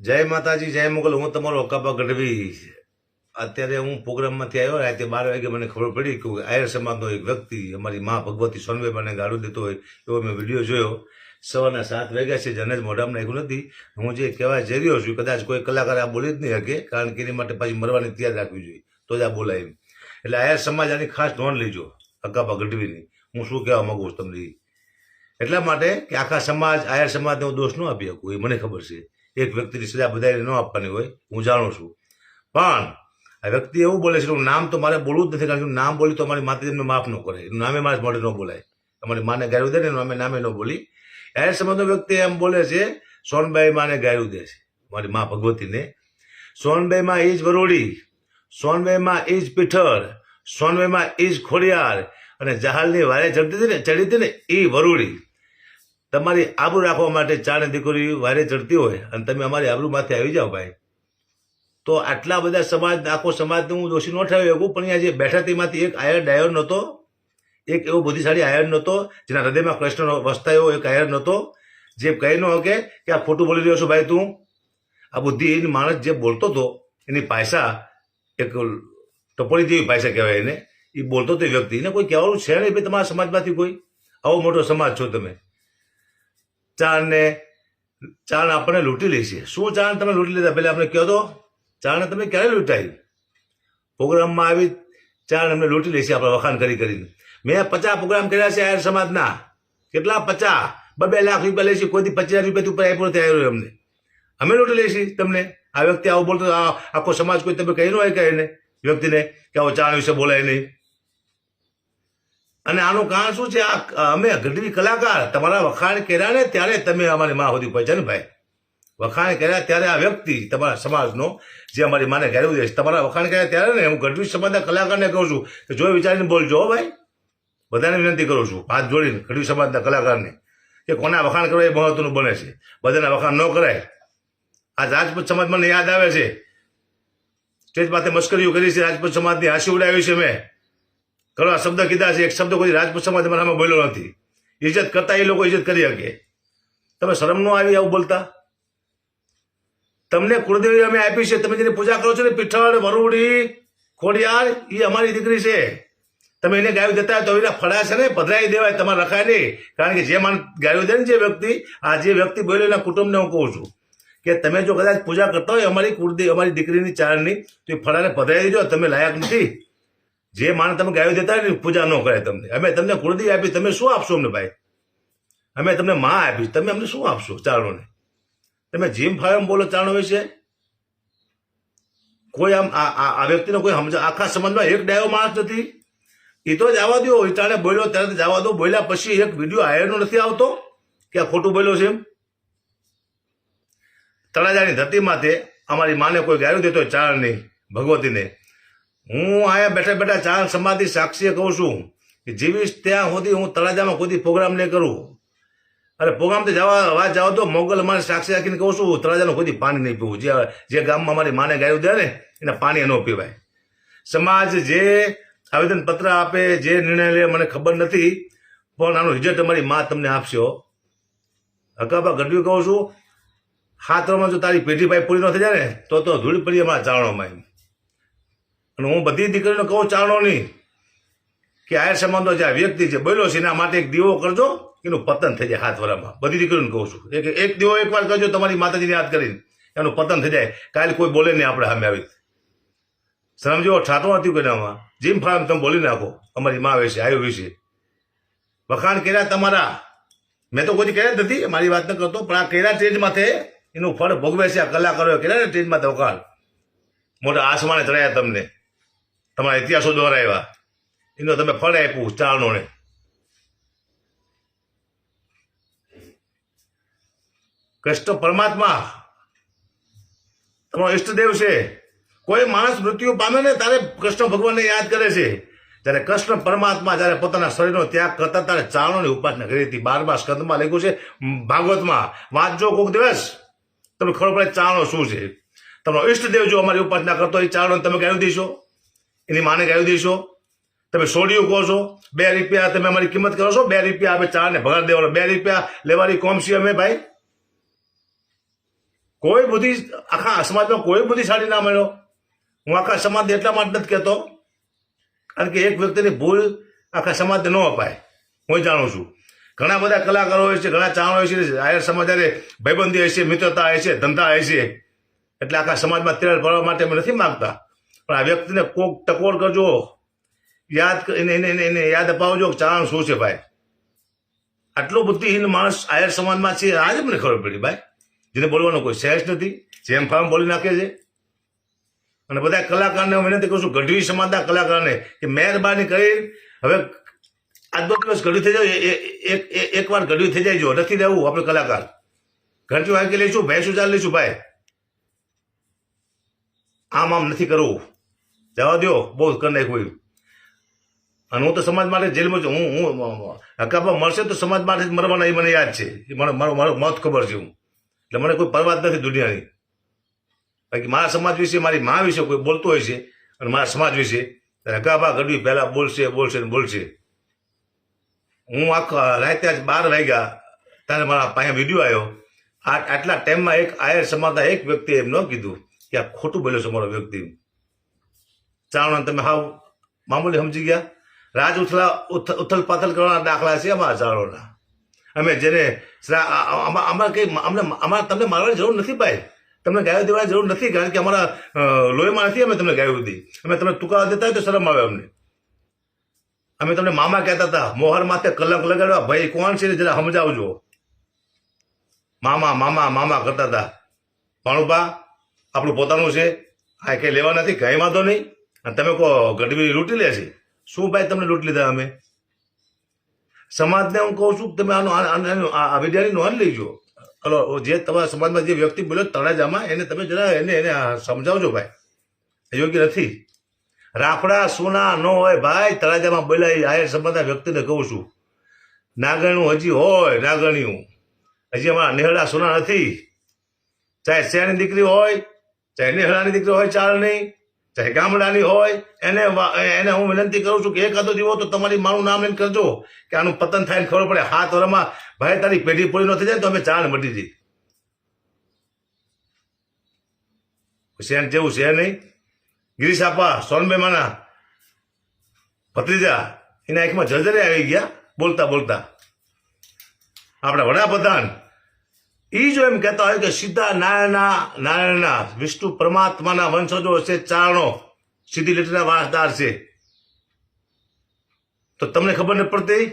જય માતાજી, જય મોગલ. હું તમારો અકાપા ગઢવી અત્યારે હું પ્રોગ્રામમાંથી આવ્યો, રાતે બાર વાગે મને ખબર પડી કે આયર સમાજનો એક વ્યક્તિ અમારી મા ભગવતી સોનભાઈ મને ગાળું દેતો હોય એવો મેં વીડિયો જોયો. સવારના સાત વાગ્યા છે જને જ મોઢામાં નાખ્યું નથી. હું જે કહેવા જઈ રહ્યો છું, કદાચ કોઈ કલાકાર આ બોલી જ નહીં શકે, કારણ કે એની માટે પાછી મરવાની તૈયાર રાખવી જોઈએ. તો જ આ બોલાય એમ. એટલે આયર સમાજ આની ખાસ નોંધ લેજો અકાપા ગઢવીની. હું શું કહેવા માંગુ છું તમને? એટલા માટે કે આખા સમાજ, આયર સમાજને હું દોષ ન આપી શકું, એ મને ખબર છે. એક વ્યક્તિની સજા બધાને ન આપવાની હોય, હું જાણું છું. પણ આ વ્યક્તિ એવું બોલે છે કે નામ તો મારે બોલવું જ નથી, કારણ કે નામ બોલી તો અમારી માતાજી એમને માફ ન કરે. એનું નામે મારે મોઢે ન બોલાય. અમારી માને ગાયું દે ને એનું અમે નામે ન બોલી. એ સમાજનો વ્યક્તિ એમ બોલે છે, સોનબાઈ માને ગાયું દે છે. મારી મા ભગવતીને. સોનબાઈમાં એ જ વરોડી સોનબાઈમાં એ જ પીઠળ સોનબાઈમાં એ જ ખોડિયાર અને જહાલની વારે ચડતી હતી ને, ચડી હતી ને એ વરોડી. તમારી આબરૂ રાખવા માટે ચાણે દીકરી વારે ચડતી હોય અને તમે અમારી આબરૂમાંથી આવી જાઓ ભાઈ. તો આટલા બધા સમાજ, આખો સમાજને હું દોષી ન ઠરાવી શકું, પણ અહીંયા જે બેઠા તેમાંથી એક આયર ડાયર નહોતો, એક એવો બુદ્ધિશાળી આયર નહોતો, જેના હૃદયમાં કૃષ્ણ વસતા એવો એક આયર નહોતો, જે કહી ન શકે કે આ ખોટું બોલી રહ્યો છું ભાઈ તું. આ બુદ્ધિહીન માણસ જે બોલતો હતો, એની પાયસા એક ટપોળી જેવી પાયસા કહેવાય એને. એ બોલતો એ વ્યક્તિ. એને કોઈ કહેવાનું છે નહીં ભાઈ તમારા સમાજમાંથી કોઈ? આવો મોટો સમાજ છો તમે. ચારને ચાણ આપણને લૂંટી લે છે. શું ચાણ તમે લૂંટી લીધા? પહેલાં આપણે કહો તો. ચાણ તમે ક્યારે લૂંટાઈ પ્રોગ્રામમાં આવી ચાણ અમને લૂંટી લે છે આપણે વખાણ કરી કરીને. મેં પચાસ પ્રોગ્રામ કર્યા છે આયર સમાજના. કેટલા? પચાસ. બબે લાખ રૂપિયા લેશે કોઈ દી પચાસ રૂપિયા ઉપર આપ્યો નથી આવ્યો અમને. અમે લૂંટી લઈશી તમને. આ વ્યક્તિ આવું બોલતો આખો સમાજ કોઈ તમે કહી ન હોય કહે વ્યક્તિને કે આવો ચાણ વિશે બોલાય નહીં. અને આનું કારણ શું છે? આ અમે ગઢવી કલાકાર, તમારા વખાણ કર્યા ને ત્યારે તમે અમારી માં સુધી પહોંચ્યા ને ભાઈ. વખાણ કર્યા ત્યારે આ વ્યક્તિ તમારા સમાજનો, જે અમારી માને ઘેરવું છે, તમારા વખાણ કર્યા ત્યારે ને હું ગઢવી સમાજના કલાકારને કહું છું કે જો વિચારીને બોલજો ભાઈ. બધાને વિનંતી કરું છું, હાથ જોડીને ગઢવી સમાજના કલાકારને, કે કોના વખાણ કરવા એ મહત્વનું બને છે. બધાના વખાણ ન કરાય. આ રાજપૂત સમાજ યાદ આવે છે. સ્ટેજ માથે મસ્કરીઓ કરી છે, રાજપૂત સમાજની હાંસી ઉડાવી છે મેં. ઘણા શબ્દ કીધા છે, એક શબ્દ કોઈ રાજપૂત સમાજ મારા સામે બોલ્યો નથી. ઇજ્જત કરતા એ લોકો ઇજ્જત કરી શકે. તમે શરમ નો આવી આવું બોલતા? તમને કુળદેવી અમે આપી છે, તમે જેની પૂજા કરો છો ને, પીઠળ, વરુડી, ખોડિયાર, એ અમારી દીકરી છે. તમે એને ગાયું દેતા તો એના ફળા છે ને પધરાવી દેવાય, તમારે રખાય નહીં. કારણ કે જે માન ગાયું દે ને જે વ્યક્તિ, આ જે વ્યક્તિ બોલ્યો એના કુટુંબને હું કહું છું કે તમે જો કદાચ પૂજા કરતા હોય અમારી કુળદેવી, અમારી દીકરીની ચારણી તો એ ફળાને પધરાઈ દેજો, તમે લાયક નથી. જે માણસ તમે ગાયો દેતા ને, પૂજા ન કરે તમને. અમે તમને કુળદી આપી, તમે શું આપશો અમને ભાઈ? અમે તમને માં આપી, તમે અમને શું આપશો ચારણોને? તમે જીમ ફાવે બોલો ચારણો વિશે? કોઈ આમ આ વ્યક્તિનો કોઈ સમજ આખા સમાજમાં એક ડાયો માણસ નથી. એ તો જવા દો ઈટાણે બોલ્યો ત્યારે જવા દો બોલ્યા પછી એક વીડિયો આયરનો નથી આવતો, કે આ ખોટું બોલ્યો છે એમ? તળાજાની ધરતી માથે અમારી માને કોઈ ગાયું દેતો હોય નહીં ભગવતીને. હું આયા બેઠા બેઠા ચાંદ સમાધિ સાક્ષીએ કહું છું કે જીવીશ ત્યાં સુધી હું તળાજામાં કોઈ પ્રોગ્રામ નહીં કરું. અરે પ્રોગ્રામ તો જવા વાત જાઓ તો મોગલ અમારે સાક્ષી રાખીને કહું છું, તળાજાનું કોઈ પાણી નહીં પીવું. જે જે ગામમાં અમારી માને ગાયું ને, એને પાણી ન પીવાય. સમાજ જે આવેદન પત્ર આપે, જે નિર્ણય લે, મને ખબર નથી, પણ આનું રિઝલ્ટ અમારી મા તમને આપશો. હકાબા ગઢવી કહું છું, હાથરોમાં જો તારી પેઢી ભાઈ પૂરી ન થઈ જાય ને, તો તો ધૂળ પડી અમારા ચારણોમાં અને હું બધી દીકરીઓને કહું ચાણો નહીં. કે આયર સમાજનો જે આ વ્યક્તિ છે, બોલ્યો છે, એના માટે એક દીવો કરજો, એનું પતન થઈ જાય હાથ વરામાં. બધી દીકરીઓને કહું છું. એક એક દીવો એકવાર કરજો, તમારી માતાજીને યાદ કરીને. એનું પતન થઈ જાય. કાલે કોઈ બોલે નહીં આપણે સામે આવી સમજો ઠાતો નથી કોઈનામાં જીમ ફાર્મ તમે બોલી નાખો. અમારી મા વિશે આયુ વિશે વખાણ કર્યા તમારા. મેં તો કોઈ કર્યા નથી, મારી વાત ન કરતો, પણ આ કર્યા સ્ટેજ એનું ફળ ભોગવે છે, આ કલાકારોએ કર્યા ને સ્ટેજ વખાણ. મોટા આસમાને ચડાયા તમને. તમારા ઇતિહાસો દ્વારા આવ્યા. એનો તમે ફળ આપ્યું ચારણોને. કૃષ્ણ પરમાત્મા, તમારો ઈષ્ટદેવ છે. કોઈ માણસ મૃત્યુ પામે ને ત્યારે કૃષ્ણ ભગવાનને યાદ કરે છે. જ્યારે કૃષ્ણ પરમાત્મા જ્યારે પોતાના શરીરનો ત્યાગ કરતા ત્યારે ચારણોની ઉપાસના કરી હતી. બારમા સ્કંદમાં લખ્યું છે ભાગવતમાં વાંચજો કોઈક દિવસ. તમને ખબર પડે ચારણો શું છે. તમારો ઈષ્ટદેવ જો અમારી ઉપાસના કરતો એ ચારણો તમે ગાયું દઈશો એની માને ગાયું દઈશો તમે સોડિયું કહો છો, બે રૂપિયા તમે અમારી કિંમત કરો છો, બે રૂપિયા આપણે ચારને ભગાડ દેવાનો, બે રૂપિયા લેવાની કોમ છીએ અમે ભાઈ. કોઈ બુદ્ધિ આખા સમાજમાં કોઈ બુદ્ધિશાળી ના મળ્યો હું આખા સમાજ એટલા માટે નથી કહેતો, કારણ કે એક વ્યક્તિની ભૂલ આખા સમાજને ન અપાય. હું જાણું છું. ઘણા બધા કલાકારો હોય છે, ઘણા ચાણો હોય છે આયર સમાજ ભાઈબંધી હોય છે, મિત્રતા હોય છે, ધંધા હોય છે. એટલે આખા સમાજમાં તેડ પડવા માટે અમે નથી માંગતા. પણ આ વ્યક્તિને કોક ટકોર કરજો. યાદ એને યાદ અપાવજો ચારણ શું છે ભાઈ? આટલો બુદ્ધિહીન માણસ આયર સમાજમાં છે, આજે મને ખબર પડી ભાઈ. જેને બોલવાનો કોઈ સહેજ નથી, જેમ ફામ બોલી નાખે છે. અને બધા કલાકારને હું વિનંતી કરું છું, ગઢવી સમાજના કલાકારને, કે મહેરબાની કરી હવે આજનો દિવસ ગઢવી થઈ જાય એક વાર ગઢવી થઈ જાય જો, નથી રહેવું આપણે કલાકાર. ઘરથી વાંકી લઈશું, ભેંસું ચાલ લઈશું ભાઈ. આમ આમ નથી કરવું. જવા દો બહુ કરી નાખ્યું અને હું તો સમાજ માટે જેલમાં છું. હું હું હકાપા મળશે તો સમાજ માટે જ મરવાના એ મને યાદ છે. એ મને મારો મારો મત ખબર છે હું. એટલે મને કોઈ પરવા જ નથી દુનિયાની. બાકી મારા સમાજ વિશે, મારી મા વિશે કોઈ બોલતો હોય છે, અને મારા સમાજ વિશે હકાપા ગઢવી પહેલાં બોલશે બોલશે ને બોલશે. હું આખા રાતે આજ બાર વાગ્યા, ત્યારે મારા પાસે વીડિયો આવ્યો. આટલા ટાઈમમાં એક આયર સમાજના એક વ્યક્તિએ એમ ન કીધું કે આ ખોટું બોલ્યો છે મારો વ્યક્તિ ચાવણા તમે હાવ મામૂલી સમજી ગયા. રાજ ઉથલા ઉથ- ઉથલ પાથલ કરવાના દાખલા છે અમારા ચાવણોના અમે જેને શ્રા- કંઈ અમને અમારે તમને મારવાની જરૂર નથી ભાઈ. તમને ગાયો દેવાની જરૂર નથી કારણ કે અમારા લોહીમાં નથી અમે તમને ગાયો દી અમે તમને ટૂંકા દેતા હોય તો શરમ આવે અમને. અમે તમને મામા કહેતા હતા, મોહર માથે કલંક લગાડવા, ભાઈ, કોણ છે જરા સમજાવજો. મામા મામા મામા કરતા હતા. ભાણુબા, આપણું પોતાનું છે. આ કંઈ લેવા નથી કંઈ વાંધો નહીં. અને તમે કહો, ગઢવી લૂંટી લે શું ભાઈ તમને લૂંટ લીધા અમે? સમાજને હું કહું છું તમે આનો આ- વિદ્યાની નોંધ લેજો. હલો, જે તમારા સમાજમાં જે વ્યક્તિ બોલ્યો તળાજામાં, એને તમે જરા એને એને સમજાવજો ભાઈ. યોગ્ય નથી. રાફડા સોના ન હોય ભાઈ, તળાજામાં બોલાય આયર સમાજના વ્યક્તિને કહું છું. નાગણું હજી હોય નાગણિયું હજી અમારા નેહડા સોના નથી. ચાહે શહેરની દીકરી હોય, ચાહે નેહડાની દીકરી હોય ચાલની ચાહે ગામડાની હોય, એને એને હું વિનંતી કરું છું કે એક હતો દીવો તો તમારી મારું નામ લઈને કરજો, કે આનું પતન થાય ખબર પડે. હાથ વરમાં ભાઈ, તારી પેઢી પૂરી ન થઈ જાય તો અમે ચાલ મટી જઈ શેન જેવું છે નહીં. ગિરીશ આપા સોનબે માના ભત્રીજા, એના આંખમાં જર્જરે આવી ગયા, બોલતા બોલતા. આપણા વડાપ્રધાન ઈ જો એમ કહેતા હોય કે સીધા નારાયણના નારાયણના વિષ્ણુ પરમાત્માના વંશજો છે, ચારણો. સીધી લીટીના વારસદાર છે. તો તમને ખબર નથી પડતી?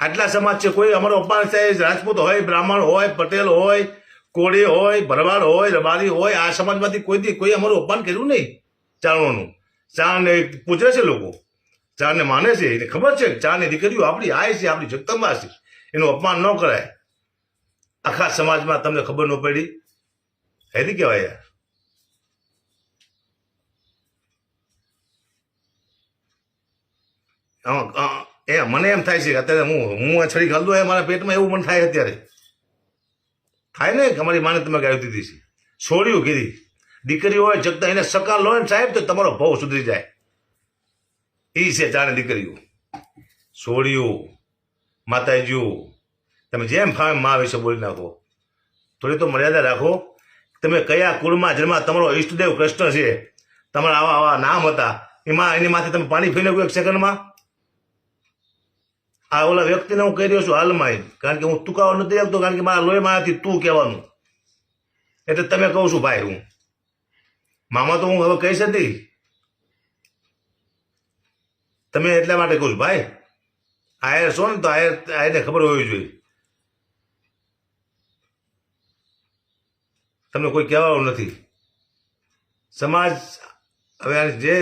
આટલા સમાજ છે, કોઈ અમારો અપમાન થાય રાજપૂત હોય, બ્રાહ્મણ હોય, પટેલ હોય, કોળી હોય, ભરવાડ હોય, રબારી હોય, આ સમાજમાંથી કોઈ દી કોઈ અમારું અપમાન કર્યું નહીં ચારણોનું. ચારણને પૂજે છે લોકો. ચારને માને છે, એને ખબર છે ચારની દીકરીઓ આપણી આય છે, આપણી જગતંબા છે. એનું અપમાન ન કરાય. આખા સમાજમાં તમને ખબર ન પડી? હેરી કહેવાય યાર. એ, મને એમ થાય છે અત્યારે હું હું છડી ખાલ ઘાલતો એ મારા પેટમાં એવું પણ થાય અત્યારે. થાય ને, કે અમારી માને તમે ગાયું દીધી છે. છોડ્યું કીધી. દીકરી હોય, જગતા એને સકાર લો ને સાહેબ, તો તમારો ભાવ સુધરી જાય. એ છે ચારે દીકરીઓ. છોડ્યું, માતાજીઓ તમે જેમ ફાવે મા વિશે બોલી નાખો. થોડી તો મર્યાદા રાખો. તમે કયા કુળમાં જન્મા તમારો ઈષ્ટદેવ કૃષ્ણ છે, તમારા આવા આવા નામ હતા, એમાં એની માથે તમે પાણી ફેરી નાખ્યું એક સેકન્ડમાં? આ ઓલા વ્યક્તિને હું કહી રહ્યો છું હાલમાં. કારણ કે હું તુકાવો નથી આપતો કારણ કે મારા લોહીમાંથી તું કહેવાનું. એટલે તમે કહું છું ભાઈ હું. મામા તો હું હવે કહીશ જ તમે એટલા માટે કહું છું ભાઈ. આયર છો ને તો આયર, આયરને ખબર હોવી જોઈએ. તમને કોઈ કહેવાનું નથી. સમાજ હવે જે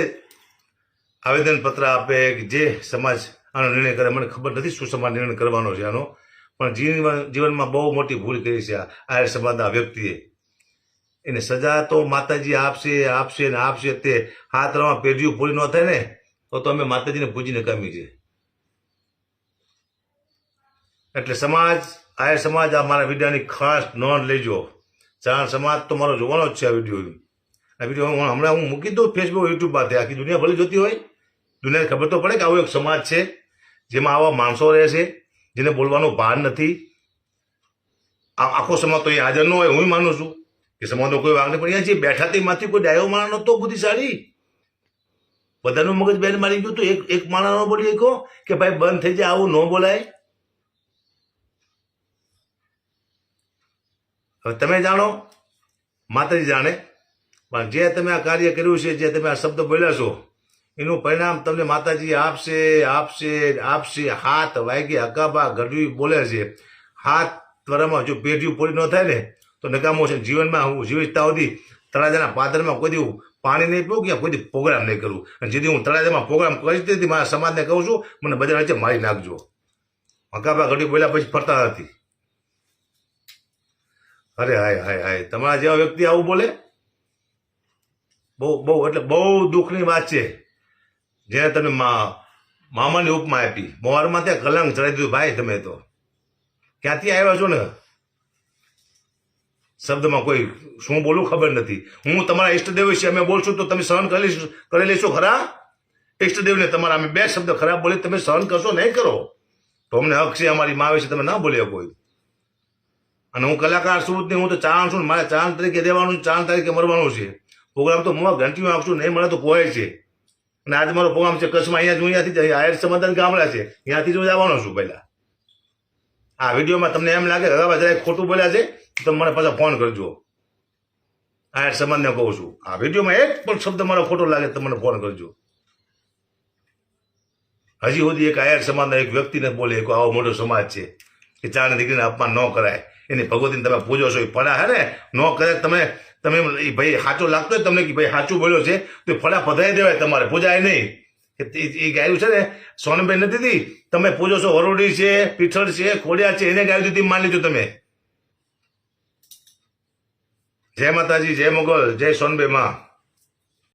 આવેદનપત્ર આપે કે જે સમાજ આનો નિર્ણય કરે, મને ખબર નથી શું સમાજ નિર્ણય કરવાનો છે આનો, પણ જીવન જીવનમાં બહુ મોટી ભૂલ કરી છે આર્ય સમાજના વ્યક્તિએ. એને સજા તો માતાજી આપશે આપશે ને આપશે તે હાથ રવા પેઢીઓ પૂરી ન થાય ને, તો તો અમે માતાજીને પૂજીને કામી છે. એટલે સમાજ આર્ય સમાજ આ મારા વિદ્યાની ખાસ નોંધ લેજો. ચાર સમાજ તો મારો જોવાનો જ છે આ વીડિયો આ વીડિયો હમણાં હું મૂકી દઉં ફેસબુક યુટ્યુબ પાસે. આખી દુનિયા ભલે જોતી હોય. દુનિયાને ખબર તો પડે કે આવો એક સમાજ છે, જેમાં આવા માણસો રહે છે, જેને બોલવાનો ભાન નથી. આખો સમાજ તો અહીંયા હાજર ન હોય હું માનું છું. કે સમાજનો કોઈ વાંક નહીં. પણ અહીંયા જે બેઠા તેમાંથી કોઈ ડાયો માણસ નતો બુદ્ધિશાળી. બધાનું મગજ બેન મારી ગયું તો એક એક માણસ ન બોલી કહો કે ભાઈ બંધ થઈ જાય આવું ન બોલાય. હવે તમે જાણો, માતાજી જાણે. પણ જે તમે આ કાર્ય કર્યું છે, જે તમે આ શબ્દ બોલ્યા છો, એનું પરિણામ તમને માતાજી આપશે આપશે આપશે. હાથ વાગી હકાબા ગઢવી બોલે છે. હાથ ત્વરામાં જો પેઢીઓ પૂરી ન થાય ને, તો નકામો છે. જીવનમાં હું જીવિતતા સુધી તળાજાના પાદરમાં કોઈ દી પાણી નહીં પીવું કે કોઈ પ્રોગ્રામ નહીં કરું. અને જેથી હું તળાજામાં પ્રોગ્રામ કરી દીધી મારા સમાજને કહું છું, મને બધા વચ્ચે મારી નાખજો. હકાબા ગઢવી બોલ્યા પછી ફરતા નથી. અરે હાય હાય હાય. તમારા જેવા વ્યક્તિ આવું બોલે? બહુ બહુ, એટલે બહુ દુઃખની વાત છે. જેને તમે મામાની ઉપમા આપી. મોવારમાં ત્યાં કલંક ચડાવી દીધું. ભાઈ, તમે તો ક્યાંથી આવ્યા છો ને? શબ્દમાં કોઈ શું બોલું ખબર નથી. હું તમારા ઈષ્ટદેવ વિશે અમે બોલશું તો તમે સહન કરી કરી લેશો ખરા? ઈષ્ટદેવને તમારા અમે બે શબ્દ ખરાબ બોલી તમે સહન કરશો નહીં કરો? તો અમને હક છે અમારી મા વિશે તમે ના બોલ્યા કોઈ. અને હું કલાકાર છું નહીં, હું તો ચાણ છું મારે ચાણ તરીકે દેવાનું ચાણ તરીકે મરવાનું છે. પ્રોગ્રામ તો હું ઘંટીમાં આપશું નહીં મળે તો પોય છે. અને આજે મારો પ્રોગ્રામ છે, કચ્છમાં અહીંયા જ હું અહીંયાથી આયર સમાધાન ગામડા છે. ત્યાંથી જ હું જવાનો છું પહેલાં. આ વિડીયોમાં તમને એમ લાગે હવે જરાય ખોટું બોલ્યા છે તમે મને પાછા ફોન કરજો. આયર સમાજને કહું છું. આ વિડીયોમાં એક પણ શબ્દ મારો ખોટો લાગે તો મને ફોન કરજો. હજી સુધી એક આયર સમાજના એક વ્યક્તિને બોલે, કે આવો મોટો સમાજ છે. કે ચાર દીકરીને અપમાન ન કરાય. એની ભગવતીને તમે પૂજો છો, એ ફળા હે ને કરે તમે તમે એ ભાઈ સાચો લાગતો હોય તમને કે ભાઈ સાચું બોલ્યો છે, તો એ ફળા પધરાઈ દેવાય તમારે, પૂજાય નહીં. એ ગાયું છે ને, સોનમભાઈ નથી દીધી? તમે પૂજો છો, વરોડી છે, પીઠળ છે, ખોડિયા છે, એને ગાયું દીધી, માની લીધું તમે. જય માતાજી, જય મોગલ, જય સોનભાઈ માં.